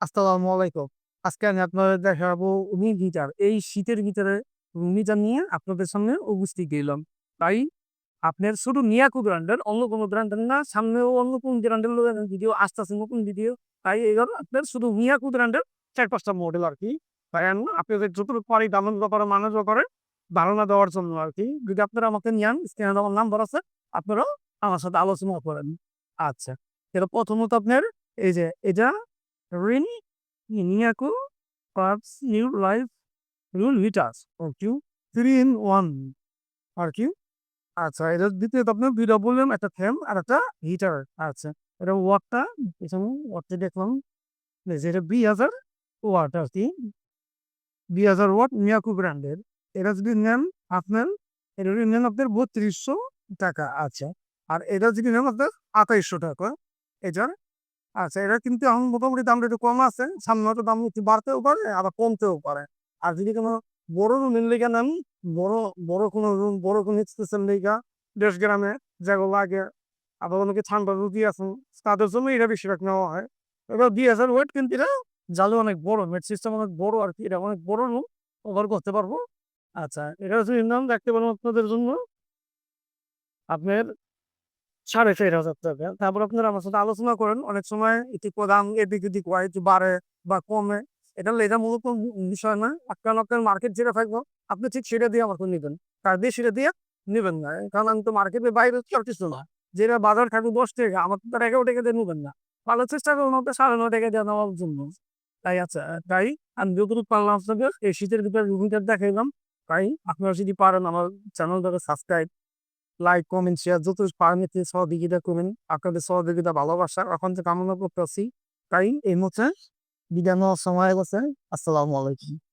আসসালামু আলাইকুম। আজকে আমি আপনাদের দেখাবো রুম হিটার। এই শীতের ভিতরে রুম হিটার নিয়ে আপনাদের সামনে উপস্থিত। তাই আপনার শুধু মিয়াকো ব্র্যান্ডের, অন্য কোনো ব্র্যান্ডের না, সামনেও অন্য কোন ব্র্যান্ডের ভিডিও আসতেছে, নতুন ভিডিও তাই এবার আপনার শুধু মিয়াকো ব্র্যান্ডের চার পাঁচটা মডেল আর কি তাই আমি আপনাদের যতটুকু পারি দামের ব্যাপারে মানুষ ব্যাপারে ধারণা দেওয়ার জন্য আর কি যদি আপনারা আমাকে নিয়ান স্ক্যানে আমার নাম্বার আছে আপনারা আমার সাথে আলোচনা করেন আচ্ছা এটা প্রথমত আপনার এই যে, এটা রিন মিয়াকো পার্কস নিউ লাইফ রুল ভিটাস ওকে থ্রি ইন ওয়ান আর কি আচ্ছা এটা দ্বিতীয়ত আপনার দুইটা বললাম, একটা ফ্যান আর একটা হিটার আচ্ছা এটা ওয়াটটা পেছনে ওয়াটটা দেখলাম এই যে এটা দুই হাজার ওয়াট আর কি? দুই হাজার ওয়াট মিয়াকু ব্র্যান্ডের এটা যদি নেন আপনার, এটা যদি নেন আপনার বত্রিশশো টাকা আচ্ছা। আর এটা যদি নেন আপনার আঠাইশশো টাকা, এটার আচ্ছা এটা কিন্তু এখন মোটামুটি দামটা একটু কম আছে। সামনে হয়তো দাম একটু বাড়তেও পারে আবার কমতেও পারে। আর যদি কোনো বড় রুমের লেগে নেন, বড় বড় কোনো রুম, বড় কোনো স্টেশন লেগা, দেশ গ্রামে যেগুলো লাগে, আবার অনেকে ঠান্ডা রুগী আছেন, তাদের জন্য এটা বেশিরভাগ নেওয়া হয়। এবার দুই হাজার ওয়েট কিন্তু এটা জালে অনেক বড় মেট সিস্টেম অনেক বড় আর কি, এটা অনেক বড় রুম ওভার করতে পারব। আচ্ছা এটা হচ্ছে ইনকাম দেখতে পারেন আপনাদের জন্য। আপনার সাড়ে চার হাজার টাকা। তারপর আপনারা আমার সাথে আলোচনা করেন, অনেক সময় একটু দাম এদিক এদিক হয়, একটু বাড়ে বা কমে। এটা এটা মূলত বিষয় না, আপনার আপনার মার্কেট যেটা থাকব, আপনি ঠিক সেটা দিয়ে আমাকে নেবেন। তার দিয়ে? সেটা দিয়ে নেবেন না। কারণ আমি তো মার্কেটের বাইরে কেউ কিছু না। যেটা বাজার থাকবে দশ টাকা আমার তো এগারো টাকা দিয়ে নেবেন না। ভালো চেষ্টা করুন আপনার সাড়ে নয় টাকা দিয়ে নেওয়ার জন্য। তাই আচ্ছা তাই আমি যতটুকু পারলাম আপনাদের এই শীতের ভিতরে রুমিটার দেখাইলাম। তাই আপনারা যদি পারেন আমার চ্যানেলটাকে সাবস্ক্রাইব লাইক কমেন্ট শেয়ার যত পারেন সহযোগিতা করবেন, আপনাদের সহযোগিতা, ভালোবাসা এখন যে কামনা করতেছি। তাই এই মুহূর্তে বিদায় নেওয়ার সময় গেছে। আসসালামু আলাইকুম।